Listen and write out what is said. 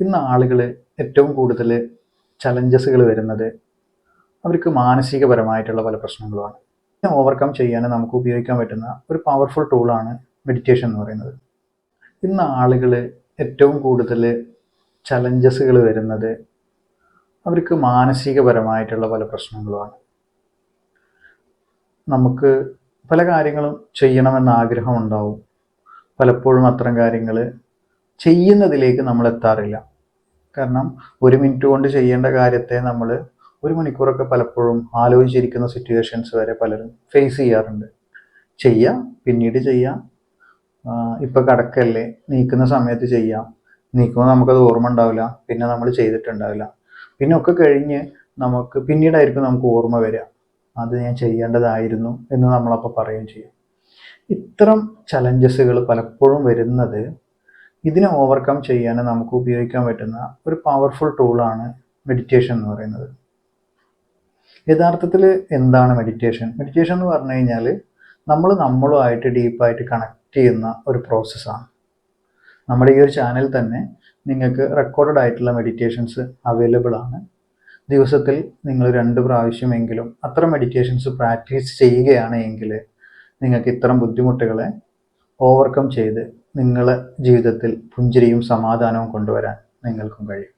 ഇന്ന് ആളുകൾ ഏറ്റവും കൂടുതൽ ചലഞ്ചസുകൾ വരുന്നത് അവർക്ക് മാനസികപരമായിട്ടുള്ള പല പ്രശ്നങ്ങളുമാണ്. ഓവർകം ചെയ്യാൻ നമുക്ക് ഉപയോഗിക്കാൻ പറ്റുന്ന ഒരു പവർഫുൾ ടൂളാണ് മെഡിറ്റേഷൻ എന്ന് പറയുന്നത്. ഇന്ന് ആളുകൾ ഏറ്റവും കൂടുതൽ ചലഞ്ചസുകൾ വരുന്നത് അവർക്ക് മാനസികപരമായിട്ടുള്ള പല പ്രശ്നങ്ങളുമാണ്. നമുക്ക് പല കാര്യങ്ങളും ചെയ്യണമെന്ന് ആഗ്രഹം ഉണ്ടാവും. പലപ്പോഴും അത്തരം കാര്യങ്ങൾ ചെയ്യുന്നതിലേക്ക് നമ്മൾ എത്താറില്ല. കാരണം ഒരു മിനിറ്റ് കൊണ്ട് ചെയ്യേണ്ട കാര്യത്തെ നമ്മൾ ഒരു മണിക്കൂറൊക്കെ പലപ്പോഴും ആലോചിച്ചിരിക്കുന്ന സിറ്റുവേഷൻസ് വരെ പലരും ഫേസ് ചെയ്യാറുണ്ട്. ചെയ്യാം പിന്നീട് ചെയ്യാം. ഇപ്പം കടക്കല്ലേ നീക്കുന്ന സമയത്ത് ചെയ്യാം. നീക്കുമ്പോൾ നമുക്കത് ഓർമ്മ ഉണ്ടാവില്ല. പിന്നെ നമ്മൾ ചെയ്തിട്ടുണ്ടാവില്ല. പിന്നെ ഒക്കെ കഴിഞ്ഞ് നമുക്ക് പിന്നീടായിരിക്കും നമുക്ക് ഓർമ്മ വരിക. അത് ഞാൻ ചെയ്യേണ്ടതായിരുന്നു എന്ന് നമ്മളപ്പോൾ പറയുകയും ചെയ്യും. ഇത്തരം ചലഞ്ചസുകൾ പലപ്പോഴും വരുന്നത് ഇതിനെ ഓവർകം ചെയ്യാൻ നമുക്ക് ഉപയോഗിക്കാൻ പറ്റുന്ന ഒരു പവർഫുൾ ടൂളാണ് മെഡിറ്റേഷൻ എന്ന് പറയുന്നത്. യഥാർത്ഥത്തിൽ എന്താണ് മെഡിറ്റേഷൻ മെഡിറ്റേഷൻ എന്ന് പറഞ്ഞു കഴിഞ്ഞാൽ നമ്മൾ നമ്മളുമായിട്ട് ഡീപ്പായിട്ട് കണക്ട് ചെയ്യുന്ന ഒരു പ്രോസസ്സാണ് നമ്മുടെ ഈ ഒരു ചാനൽ തന്നെ നിങ്ങൾക്ക് റെക്കോർഡഡ് ആയിട്ടുള്ള മെഡിറ്റേഷൻസ് അവൈലബിൾ ആണ്. ദിവസത്തിൽ നിങ്ങൾ രണ്ട് പ്രാവശ്യമെങ്കിലും അത്ര മെഡിറ്റേഷൻസ് പ്രാക്ടീസ് ചെയ്യുകയാണ് എങ്കിൽ നിങ്ങൾക്ക് ഇത്തരം ബുദ്ധിമുട്ടുകളെ ഓവർകം ചെയ്ത് നിങ്ങളെ ജീവിതത്തിൽ പുഞ്ചിരിയും സമാധാനവും കൊണ്ടുവരാൻ നിങ്ങൾക്കും കഴിയും.